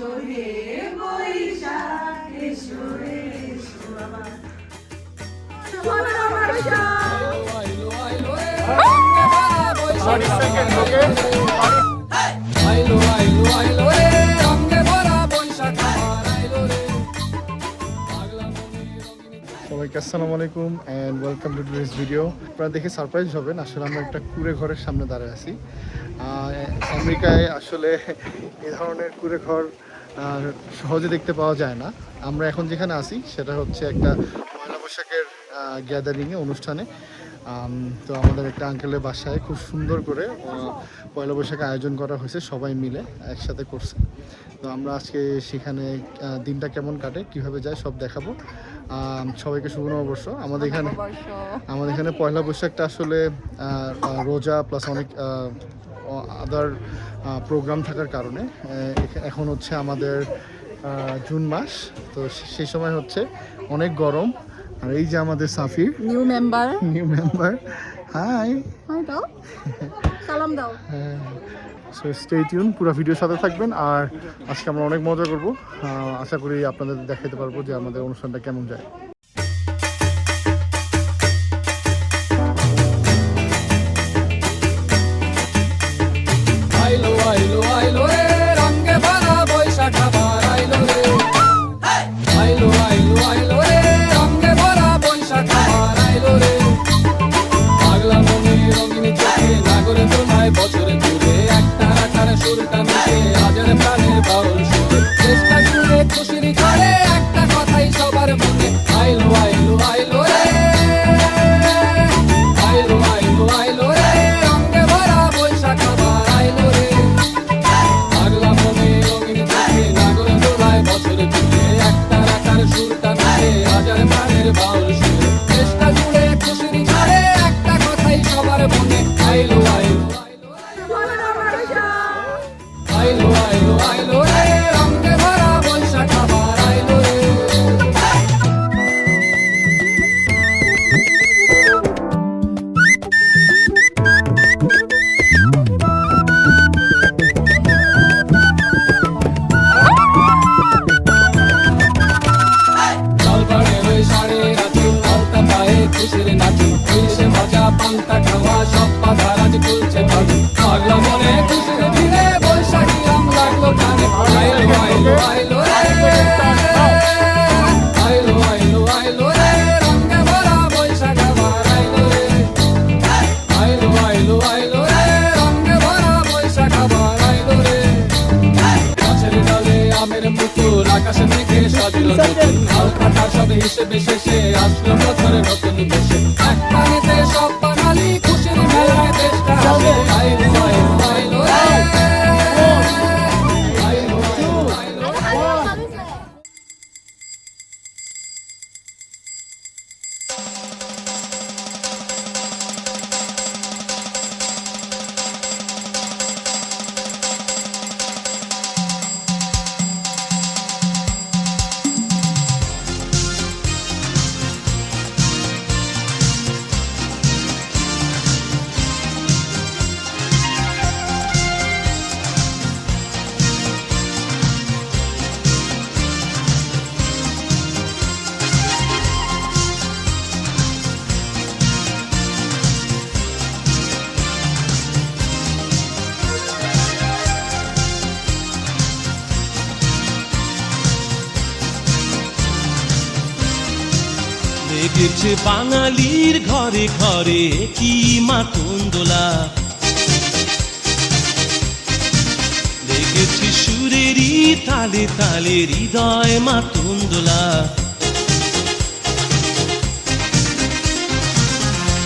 রে সবাইকে আসসালামু আলাইকুম and welcome to today's video আপনারা দেখে সারপ্রাইজ হবেন, আসলে আমরা একটা কুড়ে ঘরের সামনে দাঁড়িয়ে আছি। আমেরিকায় আসলে এ ধরনের কুড়ে ঘর সহজে দেখতে পাওয়া যায় না। আমরা এখন যেখানে আছি সেটা হচ্ছে একটা পয়লা বৈশাখের গ্যাদারিংয়ে অনুষ্ঠানে। তো আমাদের একটা আঙ্কেলের বাসায় খুব সুন্দর করে পয়লা বৈশাখে আয়োজন করা হয়েছে সবাই মিলে একসাথে করছে। তো আমরা আজকে সেখানে দিনটা কেমন কাটে কীভাবে যায় সব দেখাবো। সবাইকে শুভ নববর্ষ। আমাদের এখানে আমাদের এখানে পয়লা বৈশাখটা আসলে রোজা প্লাস অনেক আদার প্রোগ্রাম থাকার কারণে এখন হচ্ছে আমাদের জুন মাস তো সেই সময় হচ্ছে অনেক গরম। আর এই যে আমাদের Safir. New member new member hi hi দাও। সালাম দাও। সো স্টে টিউন পুরো ভিডিওর সাথে থাকবেন। আর আজকে আমরা অনেক মজা করব। আশা করি আপনাদের দেখাতে পারব যে আমাদের অনুষ্ঠানটা কেমন যায়। বছর বাঙালির ঘরে ঘরে কি মাতন্দোলা। লেগেছে সুরেরই তালে তালে হৃদয় মাতন্দোলা।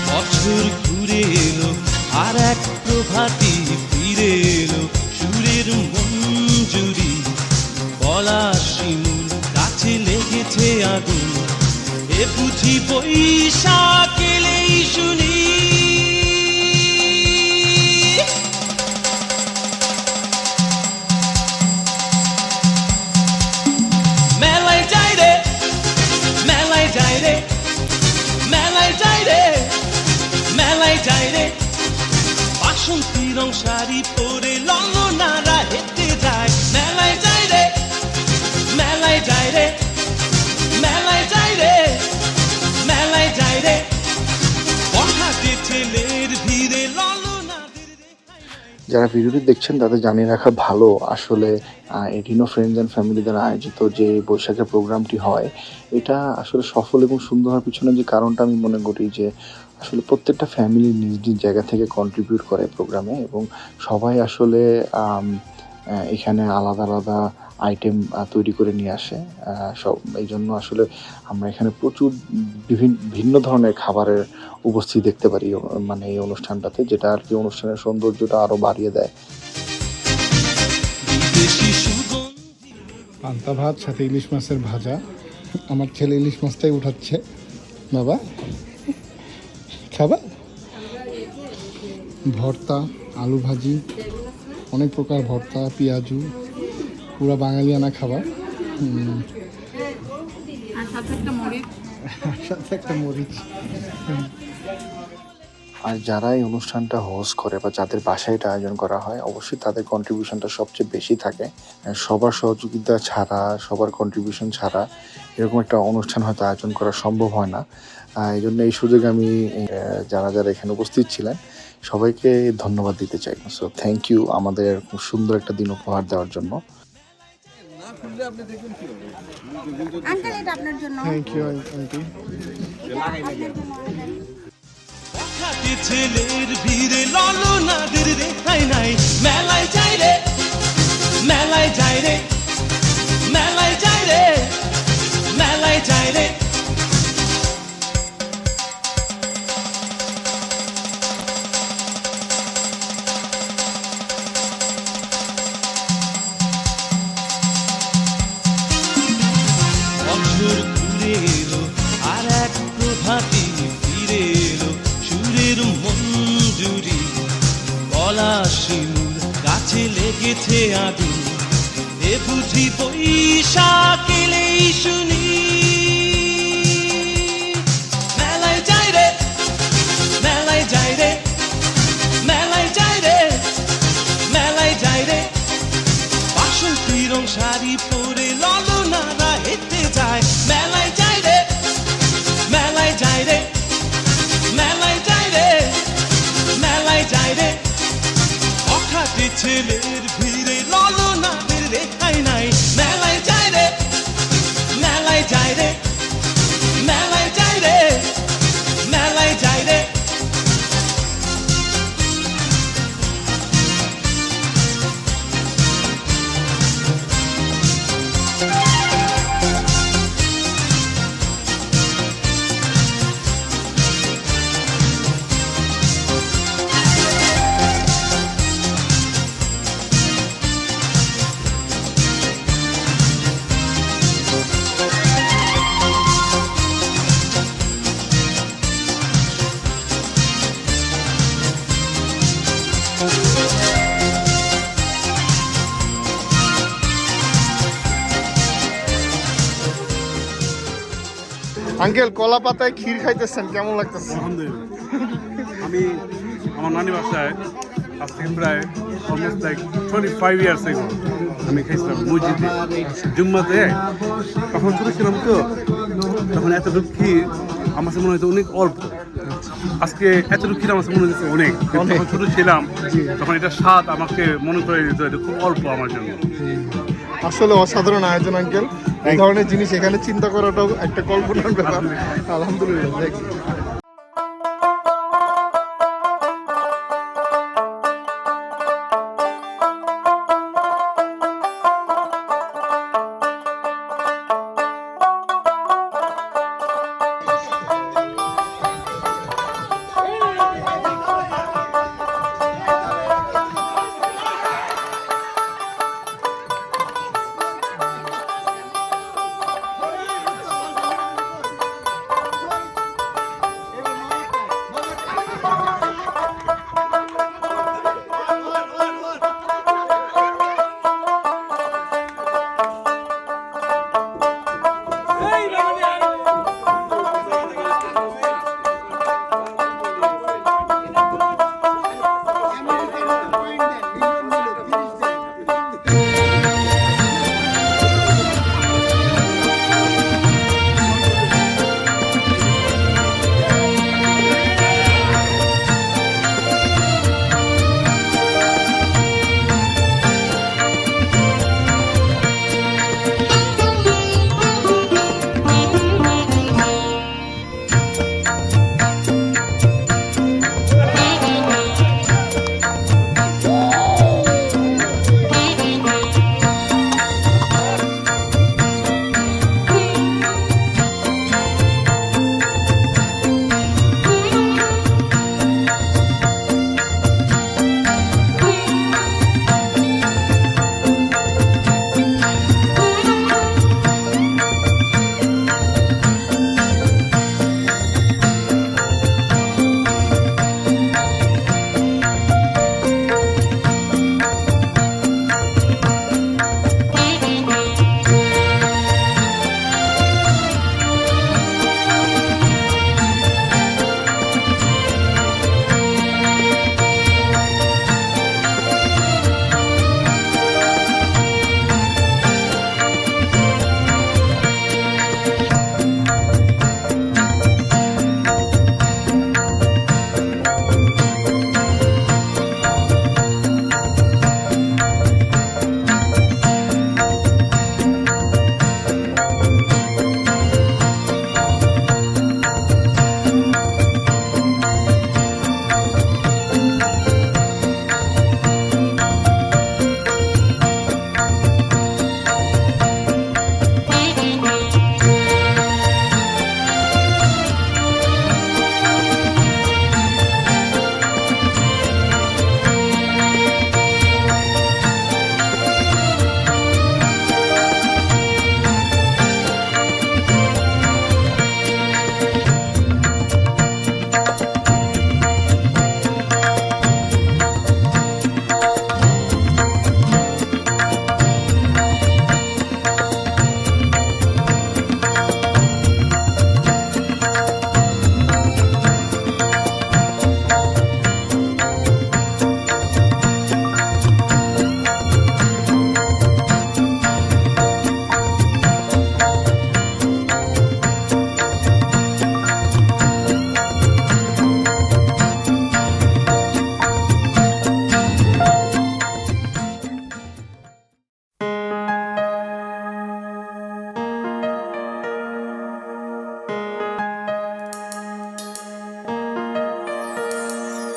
বছর ঘুরে এলো, আর এক প্রভাতি ফিরে এলো সুরের মঞ্জুরি। বলা শিমুল গাছে লেগেছে আগুন বুঝি বৈশাখ এলেই শুনি। মেলায় যাই রে, মেলায় যাই রে, মেলায় যাই রে, মেলায় যাই রে। বাসন্তী রং শাড়ি পরে ললনারা যারা ভিডিওটি দেখছেন, তাদের জানিয়ে রাখা ভালো। আসলে এটিনো ফ্রেন্ডস অ্যান্ড ফ্যামিলি দ্বারা আয়োজিত যে বৈশাখের প্রোগ্রামটি হয়, এটা আসলে সফল এবং সুন্দর হওয়ার পিছনে যে কারণটা আমি মনে করি যে, আসলে প্রত্যেকটা ফ্যামিলি নিজ নিজ জায়গা থেকে কন্ট্রিবিউট করে প্রোগ্রামে এবং সবাই আসলে এখানে আলাদা আলাদা আইটেম তৈরি করে নিয়ে আসে। সব এই জন্য আসলে আমরা এখানে প্রচুর বিভিন্ন ভিন্ন ধরনের খাবারের উপস্থিতি দেখতে পারি মানে এই অনুষ্ঠানটাতে যেটা আর কি অনুষ্ঠানের সৌন্দর্যটা আরও বাড়িয়ে দেয়। পান্তা ভাত সাথে ইলিশ মাছের ভাজা। আমার ছেলে ইলিশ মাছটাই উঠাচ্ছে। বাবা খাবা? ভর্তা আলু ভাজি অনেক প্রকার ভর্তা পেঁয়াজু পুরো বাঙালিয়ানা খাবার হুম, আর সাথে একটা মরিচ। সাথে একটা মরিচ। আর যারা এই অনুষ্ঠানটা হোস্ট করে বা যাদের বাসায় এটা আয়োজন করা হয় অবশ্যই তাদের কন্ট্রিবিউশনটা সবচেয়ে বেশি থাকে। সবার সহযোগিতা ছাড়া সবার কন্ট্রিবিউশন ছাড়া এরকম একটা অনুষ্ঠান হয়তো আয়োজন করা সম্ভব হয় না। এই জন্য এই সুযোগে আমি যারা যারা এখানে উপস্থিত ছিলেন সবাইকে ধন্যবাদ দিতে চাই। সো থ্যাংক ইউ আমাদের খুব সুন্দর একটা দিন উপহার দেওয়ার জন্য। আঙ্কেল এটা আপনার জন্য। থ্যাংক ইউ আন্টি খাটি ছেলের ভিড়ে, ললনাদের রেখাই নাই। মেলায় যাই রে, মেলায় যাই রে, মেলায় যাই রে, মেলায় যাই রে। ছেলের ভিড়ে ললনাদের রেখায় নাই আঙ্কেল কলা পাতায় ক্ষীর খাইতেছেন, কেমন লাগতেছে? আলহামদুলিল্লাহ। আমি আমার নানি বাসায় আজ থেকে প্রায় almost like twenty five years ago আমি খাইছিলাম মসজিদে। জুম্মাতে তখন ছোটো ছিলাম তো, তখন এতটুকু ক্ষীর আমার মনে হয়েছে অনেক অল্প। আজকে এতটুকু ক্ষীর আমার মনে হচ্ছে অনেক। তখন ছোটো ছিলাম, তখন এটা স্বাদ আমাকে মনে করে দিত এটা খুব অল্প আমার জন্য। আসলে অসাধারণ আয়োজন আঙ্কেল। এই ধরনের জিনিস এখানে চিন্তা করাটাও একটা কল্পনার ব্যাপার। আলহামদুলিল্লাহ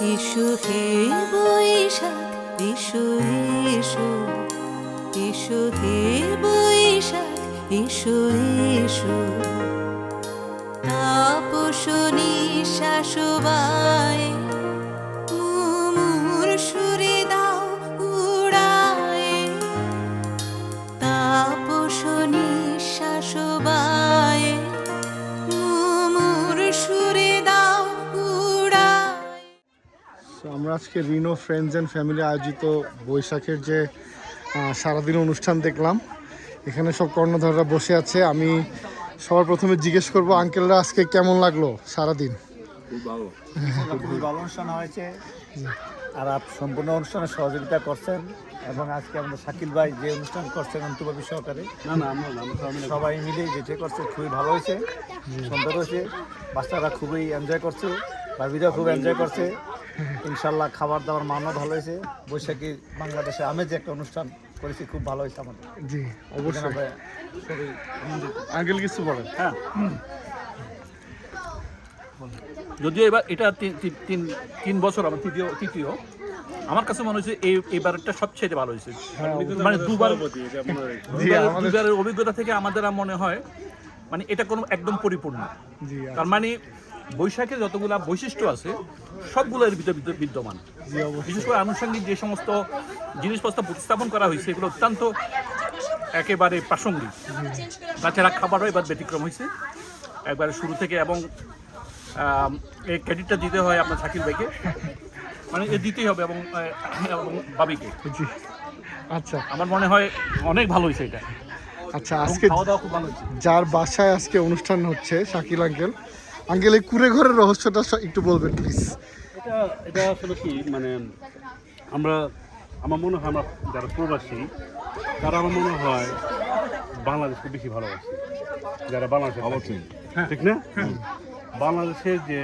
এসো হে বৈশাখ ইসু ইসু ইসু হে বৈশাখ ইসু এসো তাপস নিঃশ্বাস আজকে রিনো ফ্রেন্ডস অ্যান্ড ফ্যামিলি আয়োজিত বৈশাখের যে সারাদিন অনুষ্ঠান দেখলাম। এখানে সব কর্ণধাররা বসে আছে। আমি সবার প্রথমে জিজ্ঞেস করব আঙ্কেলরা আজকে কেমন লাগল সারাদিন? ভালো। অনুষ্ঠান হয়েছে। আর আপ সম্পূর্ণ অনুষ্ঠানে সহযোগিতা করছেন এবং আজকে আমাদের শাকিল ভাই যে অনুষ্ঠান করছেন অন্তর্ভাবী সহকারে না না আমরা না, আমরা সবাই মিলে যেটা করছে খুবই ভালো হয়েছে সুন্দর হয়েছে। বাচ্চারা খুবই এনজয় করছে ভাবিরাও খুব এনজয় করছে। ইনশাল্লাহ খাবার দাবার মানও ভালো হয়েছে। বৈশাখী বাংলাদেশে আমি যে একটা অনুষ্ঠান করেছি খুব ভালো হয়েছে আমাদের। জি অবশ্যই। আঙ্কেল কিছু বলেন। হ্যাঁ। যদিও এবার এটা তিন তিন- বছর আমার তৃতীয় তৃতীয়। আমার কাছে মনে হয়েছে এই এবারটা সবচেয়ে ভালো হয়েছে। মানে দুবার দুবারের- অভিজ্ঞতা থেকে আমাদের আর মনে হয় মানে এটা কোনো একদম পরিপূর্ণ। তার মানে বৈশাখের যতগুলা বৈশিষ্ট্য আছে সবগুলো এর ভিতরে বিদ্যমান। বিশেষ করে আনুষঙ্গিক যে সমস্ত জিনিসপত্র প্রতিস্থাপন করা হয়েছে এগুলো অত্যন্ত একেবারে প্রাসঙ্গিক। তাছাড়া খাবারও এবার ব্যতিক্রম হয়েছে। একবারে শুরু থেকে এবং এই ক্রেডিটটা দিতে হয় আপনার শাকিল ভাইকে। মানে এ দিতেই হবে এবং বাবিকে। আচ্ছা। আমার মনে হয় অনেক ভালো হয়েছে এটা। আচ্ছা আজকে যার বাসায় আজকে অনুষ্ঠান হচ্ছে শাকিল আঙ্কেল আঙ্কেল এই কুড়ে ঘরের রহস্যটা একটু বলবেন প্লিজ এটা এটা আসলে কি মানে আমরা আমার মনে হয় আমরা যারা প্রবাসী তারা আমার মনে হয় বাংলাদেশকে বেশি ভালোবাসি। যারা বাংলাদেশে অবশ্যই। ঠিক না? বাংলাদেশের যে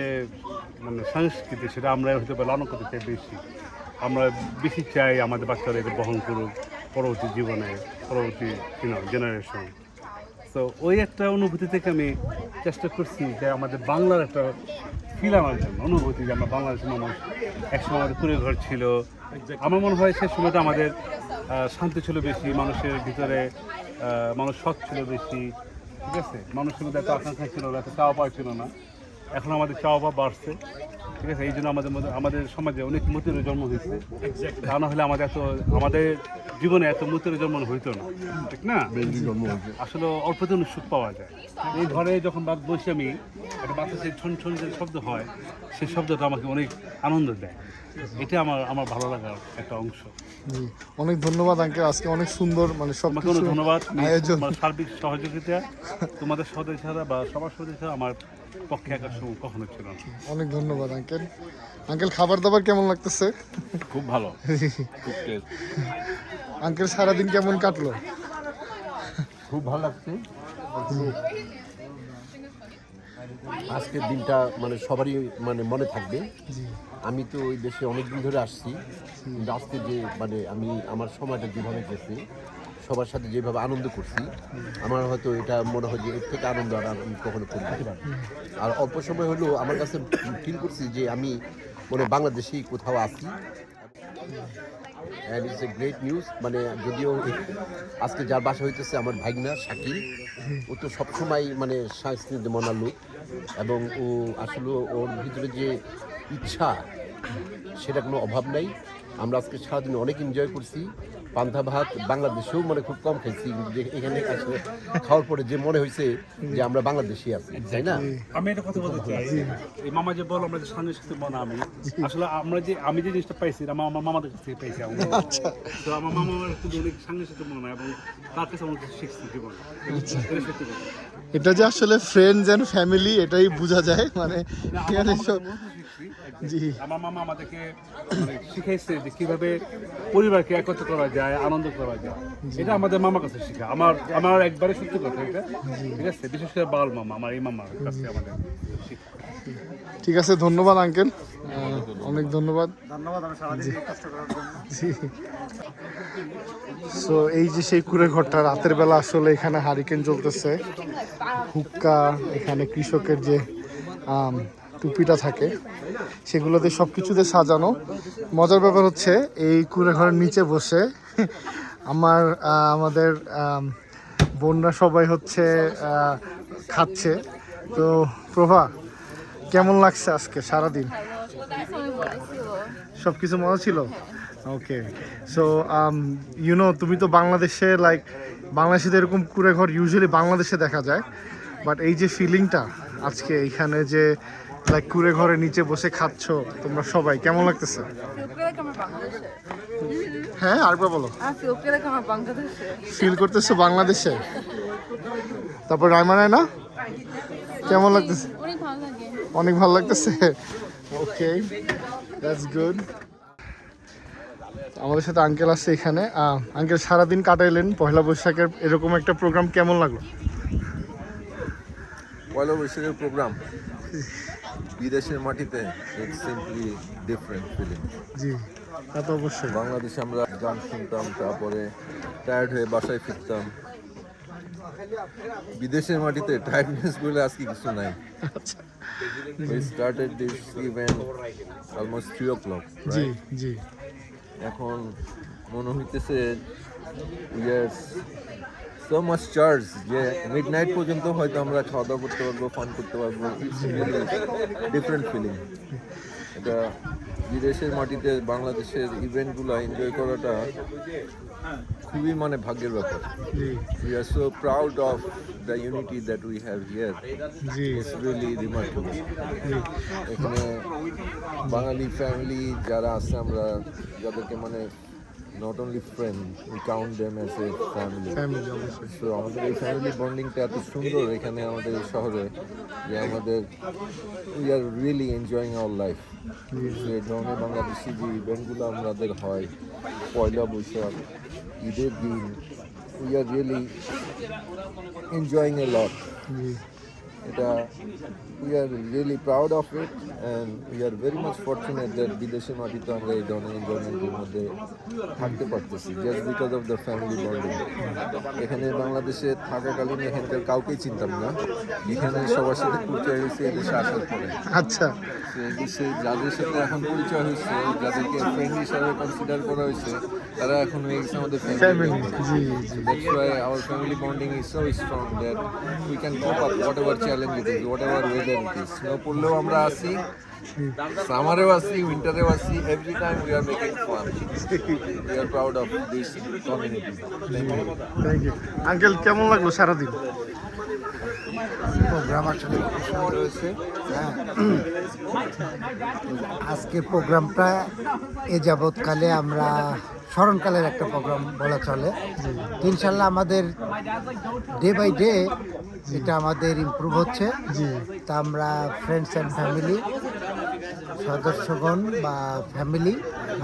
মানে সংস্কৃতি সেটা আমরা হয়তো বা লালন করতে চাই বেশি। আমরা বেশি চাই আমাদের বাচ্চারা এটা বহন করুক পরবর্তী জীবনে পরবর্তী জেনারেশন তো ওই একটা অনুভূতি থেকে আমি চেষ্টা করছি যে আমাদের বাংলার একটা ফিল আনার জন্য অনুভূতি যে আমরা বাংলাদেশের মানুষ একসময় আমাদের কুড়ে ঘর ছিল। আমার মনে হয় সে সময়টা আমাদের শান্তি ছিল বেশি মানুষের ভিতরে মানুষ সৎ ছিল বেশি ঠিক আছে? মানুষের মধ্যে এত আকাঙ্ক্ষা ছিল না এত চাওয়া পাওয়া ছিল না। এখন আমাদের চাওয়া পাওয়া বাড়ছে। ঠিক আছে? এই জন্য আমাদের মধ্যে আমাদের সমাজে অনেক মূর্তির জন্ম হয়েছে। তা না হলে আমাদের এত আমাদের জীবনে এত মূর্তির জন্ম হইতো না। ঠিক না? আসলে অল্প দিন সুখ পাওয়া যায়। এই ঘরে যখন বাদ বসে আমি একটা বাতাসের ছন ছন যে শব্দ হয় সেই শব্দটা আমাকে অনেক আনন্দ দেয়। এটা আমার আমার ভালো লাগার একটা অংশ। জি। অনেক ধন্যবাদ আঙ্কেল আজকে অনেক সুন্দর মানে সব অনেক ধন্যবাদ। আয়োজন। সার্বিক সহযোগিতা তোমাদের সদস্য ছাড়া বা সবার সদস্য ছাড়া আমার পক্ষে একার সময় কখনো ছিল না। অনেক ধন্যবাদ আঙ্কেল আঙ্কেল খাবার দাবার কেমন লাগতেছে? খুব ভালো। খুব টেস্ট আঙ্কেল সারাদিন কেমন কাটলো? খুব ভালো লাগছে। আজকের দিনটা মানে সবারই মানে মনে থাকবে। আমি তো ওই দেশে অনেক দিন ধরে আসছি। কিন্তু আজকে যে মানে আমি আমার সময়টা যেভাবে গেছে সবার সাথে যেভাবে আনন্দ করছি আমার হয়তো এটা মনে হয় যে এর থেকে আনন্দ আর আমি কখনো পারি আর অল্প সময় হলেও আমার কাছে ফিল করছি যে আমি মানে বাংলাদেশেই কোথাও আছি। And it's a great news মানে যদিও আজকে যার বাসা হইতেছে আমার ভাগনা শাকিল। ও তো সবসময় মানে সাংস্কৃতিক মনা লোক। এবং ও আসলে ওর ভিতরে যে ইচ্ছা সেটা কোনো অভাব নাই। আমরা আজকে সারাদিন অনেক এনজয় করছি। পান্থা ভাত বাংলাদেশেও মানে খুব কম খাইছি কিন্তু এখানে আসলে খাওয়ার পরে যে মনে হয়েছে যে আমরা বাংলাদেশি আছি তাই না? আমি একটা কথা বলতে চাই। এই মামা যে বল আমরা যে সাংস্কৃতিক মনে আমি আসলে আমরা যে আমি যে জিনিসটা পাইছি আমার আমার মামাদের কাছ থেকে পাইছি আমরা। তো আমার মামা আমার অনেক সাংস্কৃতিক মনে এবং তার কাছে আমার শিখছি জীবন। এটা সত্যি কথা। এটা যে আসলে ফ্রেন্ডস এন্ড ফ্যামিলি এটাই বোঝা যায়। মানে এখানে সব জি। আমার মামা আমাদেরকে মানে শিখাইছে যে কীভাবে পরিবারকে একত্র করা যায় আনন্দ করা যায়। এটা আমাদের মামার কাছে শিখা। আমার আমার একবারে সত্যি কথা এটা। ঠিক আছে? বিশেষ করে বাল মামা আমার এই মামার কাছে আমাদের শিখা। ঠিক আছে ধন্যবাদ আঙ্কেল। অনেক ধন্যবাদ। জি। সো এই যে সেই কুড়ে ঘরটা রাতের বেলা আসলে এখানে হারিকেন চলতেছে হুক্কা এখানে কৃষকের যে টুপিটা থাকে সেগুলোতে সব কিছুতে সাজানো। মজার ব্যাপার হচ্ছে এই কুড়ে ঘরের নিচে বসে আমার আমাদের আম, বোনরা সবাই হচ্ছে খাচ্ছে। তো প্রভা কেমন লাগছে আজকে সারাদিন? সব কিছু মজা ছিল? ওকে সো ইউনো তুমি তো বাংলাদেশে লাইক বাংলাদেশে তো এরকম কুড়ে ঘর ইউজুয়ালি বাংলাদেশে দেখা যায়। বাট এই যে ফিলিংটা আজকে এইখানে যে লাইক কুড়ে ঘরের নিচে বসে খাচ্ছ তোমরা সবাই, কেমন লাগতেছে? হ্যাঁ আরেকবার বলো। ফিল করতেছো বাংলাদেশে? তারপর রায়মানায় না? কেমন লাগতেছে? অনেক ভালো লাগতেছে। ওকে দ্যাটস গুড আমাদের সাথে আঙ্কেল আসছে এখানে। আঙ্কেল সারাদিন কাটাইলেন পয়লা বৈশাখের এরকম একটা প্রোগ্রাম কেমন লাগল? পয়লা বৈশাখের প্রোগ্রাম বিদেশের মাটিতে ইটস সিম্পলি ডিফারেন্ট ফিলিং জি তা তো অবশ্যই। বাংলাদেশে আমরা গান শুনতাম তারপরে টায়ার্ড হয়ে বাসায় ফিরতাম। বিদেশের মাটিতে টায়ার্ডনেস বলে আজকে কিছু নাই। We started this event almost 3 o'clock, জি জি। এখন মনে হইতেছে are so much চার্জ যে মিড নাইট পর্যন্ত হয়তো আমরা খাওয়া দাওয়া করতে পারব ফান করতে পারব ডিফারেন্ট ফিলিং এটা বিদেশের মাটিতে বাংলাদেশের ইভেন্টগুলো এনজয় করাটা খুবই মানে ভাগ্যের ব্যাপার। জি। We are so proud of the unity that we have here G. It's really remarkable এখানে বাঙালি ফ্যামিলি যারা আছে আমরা যাদেরকে মানে not only friend we count them as a family family so আমাদের এই ফ্যামিলি বন্ডিংটা এত সুন্দর এখানে আমাদের শহরে যে আমাদের we are really enjoying our life যে ধরনের বাংলাদেশি যে ইভেন্টগুলো আমাদের হয় Poila Boishakh you did. You, you're really enjoying a lot. Mm-hmm. Uh, we are really proud of it and we are very much fortunate that বিদেশের মাটিতে আমরা এই ধরনের এনজয়মেন্টের মধ্যে থাকতে পারতেছি just because of the family bonding এখানে বাংলাদেশে থাকাকালীন এখানকার কাউকেই চিনতাম না। এখানে সবার সাথে পরিচয় হয়েছে এদেশে আসার পরে। আচ্ছা। এদেশে যাদের সাথে এখন পরিচয় হয়েছে যাদেরকে ফ্রেন্ড হিসাবে কনসিডার করা হয়েছে তারা এখন হয়ে গেছে আমাদের ফ্যামিলি ফ্যামিলি জি জি। That's why our family bonding is so strong that we can cope up whatever challenge it is, whatever পড়লেও আমরা আসি সামারেও আসি উইন্টারেও আসি every time we are making fun we are proud of this community thank you uncle কেমন লাগল সারাদিন? প্রোগ্রাম আসলে খুব সুন্দর হয়েছে। হ্যাঁ। আজকে প্রোগ্রামটা এ যাবৎকালে আমরা স্মরণকালের একটা প্রোগ্রাম বলা চলে। ইনশাল্লাহ আমাদের ডে বাই ডে এটা আমাদের ইমপ্রুভ হচ্ছে। তা আমরা ফ্রেন্ডস অ্যান্ড ফ্যামিলি সদস্যগণ বা ফ্যামিলি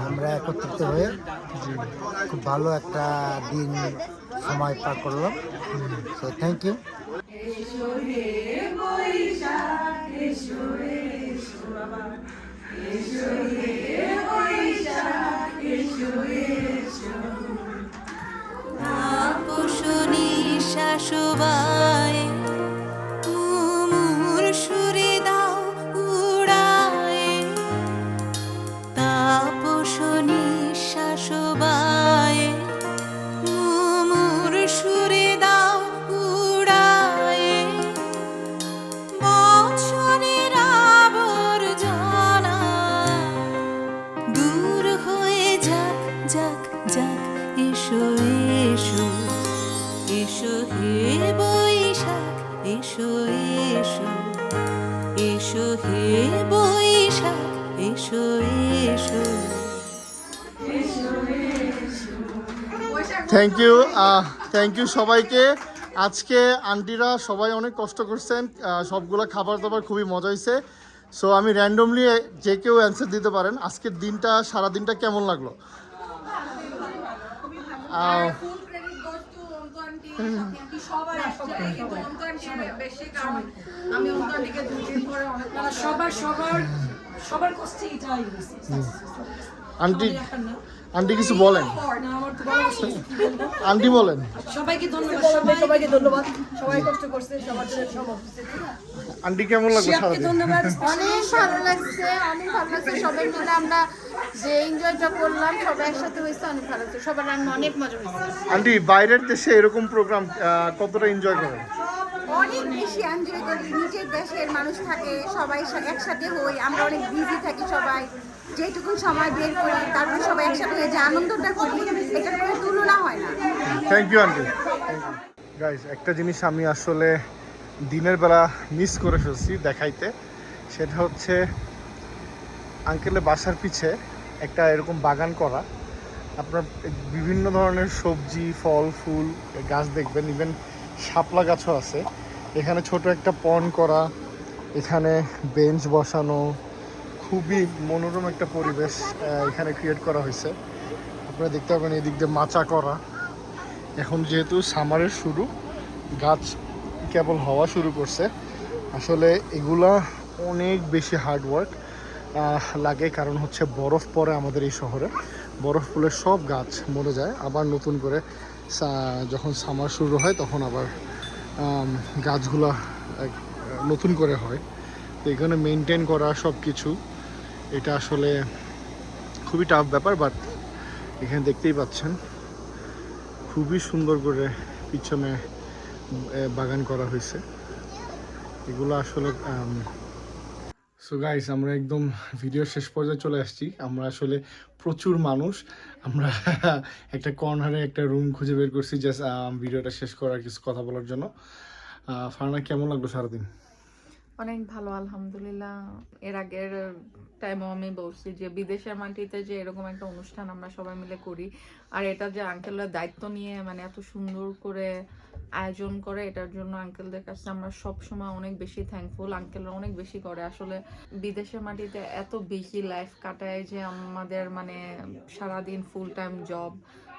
আমরা একত্রিত হয়ে খুব ভালো একটা দিন সময় পার করলাম। সো থ্যাংক ইউ তাপসনী শাশুবায় তুমুর থ্যাংক ইউ থ্যাংক ইউ সবাইকে। আজকে আন্টিরা সবাই অনেক কষ্ট করছেন। সবগুলো খাবার দাবার খুবই মজা হয়েছে সো আমি র্যান্ডমলি যে কেউ অ্যান্সার দিতে পারেন। আজকের দিনটা সারা দিনটা কেমন লাগল? সবার সবার সবার কষ্টে এটাই আন্টি আন্টি কিছু বলেন। আন্টি বলেন। সবাইকে ধন্যবাদ সবাইকে ধন্যবাদ। সবাই কষ্ট করছে সবার জন্য হয়েছে। আন্টি কেমন লাগল সারাদিন? ধন্যবাদ। অনেক ভালো লাগছে অনেক ভালো লাগছে। সবাই মিলে আমরা যে এনজয়টা করলাম সবাই একসাথে হয়েছে অনেক ভালো লাগছে। সবার রান্না অনেক মজা হয়েছে। আন্টি বাইরের দেশে এরকম প্রোগ্রাম কতটা এনজয় করেন? অনেক বেশি এনজয় করি। নিজের দেশের মানুষ থাকে সবাই একসাথে হই আমরা অনেক বিজি থাকি সবাই। যেটুকু সময় বের করি তারপরে সবাই একসাথে যে আনন্দটা করি, এটার কোনো তুলনা হয় না। থ্যাংক ইউ আন্টি গাইজ একটা জিনিস আমি আসলে দিনের বেলা মিস করে ফেলছি দেখাইতে, সেটা হচ্ছে আঙ্কেলের বাসার পিছে একটা এরকম বাগান করা। আপনার বিভিন্ন ধরনের সবজি, ফল, ফুল, গাছ দেখবেন ইভেন শাপলা গাছও আছে। এখানে ছোট একটা পন করা, এখানে বেঞ্চ বসানো খুবই মনোরম একটা পরিবেশ এখানে ক্রিয়েট করা হয়েছে। আপনারা দেখতে পাবেন এদিক দিয়ে মাচা করা। এখন যেহেতু সামারের শুরু, গাছ কেবল হওয়া শুরু করছে। আসলে এগুলা অনেক বেশি হার্ড ওয়ার্ক লাগে কারণ হচ্ছে বরফ পড়ে আমাদের এই শহরে। বরফ পড়লে সব গাছ মরে যায়। আবার নতুন করে যখন সামার শুরু হয় তখন আবার গাছগুলা নতুন করে হয়। তো এখানে মেনটেন করা সব কিছু এটা আসলে খুবই টাফ ব্যাপার বাট এখানে দেখতেই পাচ্ছেন। খুবই সুন্দর করে পিছনে বাগান করা হয়েছে। এগুলো আসলে সো গাইস আমরা একদম ভিডিও শেষ পর্যায়ে চলে আসছি। আমরা আসলে প্রচুর মানুষ। আমরা একটা কর্নারে একটা রুম খুঁজে বের করছি জাস্ট ভিডিওটা শেষ করার কিছু কথা বলার জন্য। ফারনা কেমন লাগল সারাদিন? অনেক ভালো, আলহামদুলিল্লাহ। এর আগের টাইমও আমি বলছি যে, বিদেশের মাটিতে যে এরকম একটা অনুষ্ঠান আমরা সবাই মিলে করি, আর এটা যে আঙ্কেলরা দায়িত্ব নিয়ে মানে এত সুন্দর করে আয়োজন করে, এটার জন্য আঙ্কেলদের কাছে আমরা সব সময় অনেক বেশি থ্যাঙ্কফুল আঙ্কেলরা অনেক বেশি করে। আসলে বিদেশের মাটিতে এত বেশি লাইফ কাটায় যে আমাদের মানে সারাদিন ফুল টাইম জব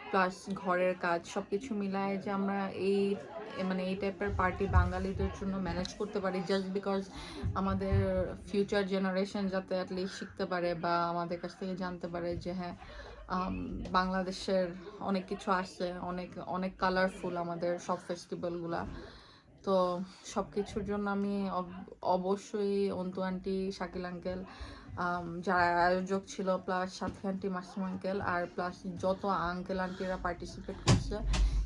প্লাস ঘরের কাজ সবকিছু মিলায় যে আমরা এই মানে এই টাইপের পার্টি বাঙালিদের জন্য ম্যানেজ করতে পারি জাস্ট বিকজ আমাদের ফিউচার জেনারেশন যাতে অ্যাটলিস্ট শিখতে পারে বা আমাদের কাছ থেকে জানতে পারে যে হ্যাঁ বাংলাদেশের অনেক কিছু আছে অনেক অনেক কালারফুল আমাদের সব ফেস্টিভ্যালগুলা তো সব কিছুর জন্য আমি অব- অবশ্যই অন্তু আন্টি শাকিল আঙ্কেল যারা আয়োজক ছিল plus Sathi aunty, Masum uncle আর প্লাস যত আঙ্কেল আন্টিরা পার্টিসিপেট করছে,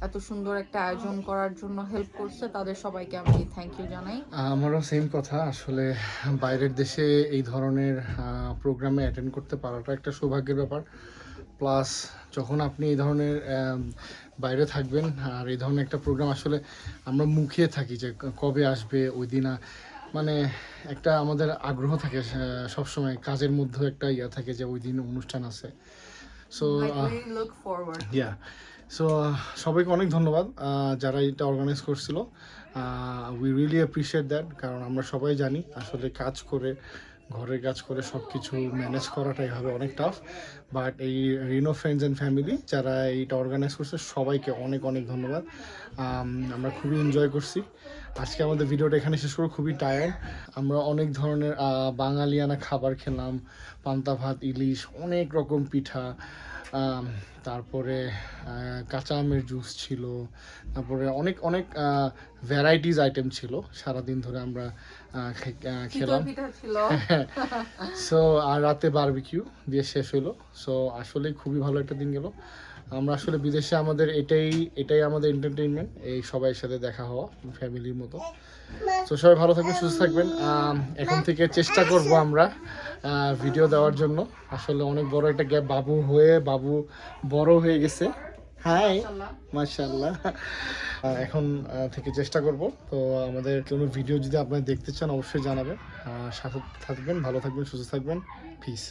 এত সুন্দর একটা আয়োজন করার জন্য হেল্প করছে, তাদের সবাইকে আমি থ্যাংক ইউ জানাই। আমারও সেম কথা, আসলে বাইরের দেশে এই ধরনের প্রোগ্রামে অ্যাটেন্ড করতে পারাটা একটা সৌভাগ্যের ব্যাপার। প্লাস যখন আপনি এই ধরনের বাইরে থাকবেন, আর এই ধরনের একটা প্রোগ্রাম আসলে আমরা মুখিয়ে থাকি যে কবে আসবে, ওই দিন মানে একটা আমাদের আগ্রহ থাকে সবসময় কাজের মধ্যে একটা ইয়া থাকে যে ওই দিন অনুষ্ঠান আছে। সো ইয়া সো সবাইকে অনেক ধন্যবাদ যারা এটা অর্গানাইজ করছিল। উই রিয়েলি অ্যাপ্রিসিয়েট দ্যাট কারণ আমরা সবাই জানি আসলে কাজ করে ঘরের কাজ করে সব কিছু ম্যানেজ করাটাই হবে অনেক টাফ বাট এই রিনো ফ্রেন্ডস অ্যান্ড ফ্যামিলি যারা এইটা অর্গানাইজ করছে সবাইকে অনেক অনেক ধন্যবাদ। আমরা খুবই এনজয় করছি। আজকে আমাদের ভিডিওটা এখানে শেষ করে খুবই টায়ার্ড আমরা অনেক ধরনের বাঙালিয়ানা খাবার খেলাম। পান্তা ভাত ইলিশ অনেক রকম পিঠা। তারপরে কাঁচা আমের জুস ছিল। তারপরে অনেক অনেক ভ্যারাইটিস আইটেম ছিল। সারাদিন ধরে আমরা খেলাম। সো আর রাতে বারবিকিউ দিয়ে শেষ হলো সো আসলে খুবই ভালো একটা দিন গেল। আমরা আসলে বিদেশে আমাদের এটাই এটাই আমাদের এন্টারটেইনমেন্ট এই সবাইয়ের সাথে দেখা হওয়া ফ্যামিলির মতো। তো সবাই ভালো থাকবেন সুস্থ থাকবেন। এখন থেকে চেষ্টা করব আমরা ভিডিও দেওয়ার জন্য। আসলে অনেক বড় একটা গ্যাপ বাবু হয়ে বাবু বড় হয়ে গেছে। হাই মাশাল্লাহ এখন থেকে চেষ্টা করব। তো আমাদের কোনো ভিডিও যদি আপনারা দেখতে চান অবশ্যই জানাবেন। সাথে থাকবেন ভালো থাকবেন সুস্থ থাকবেন। পিস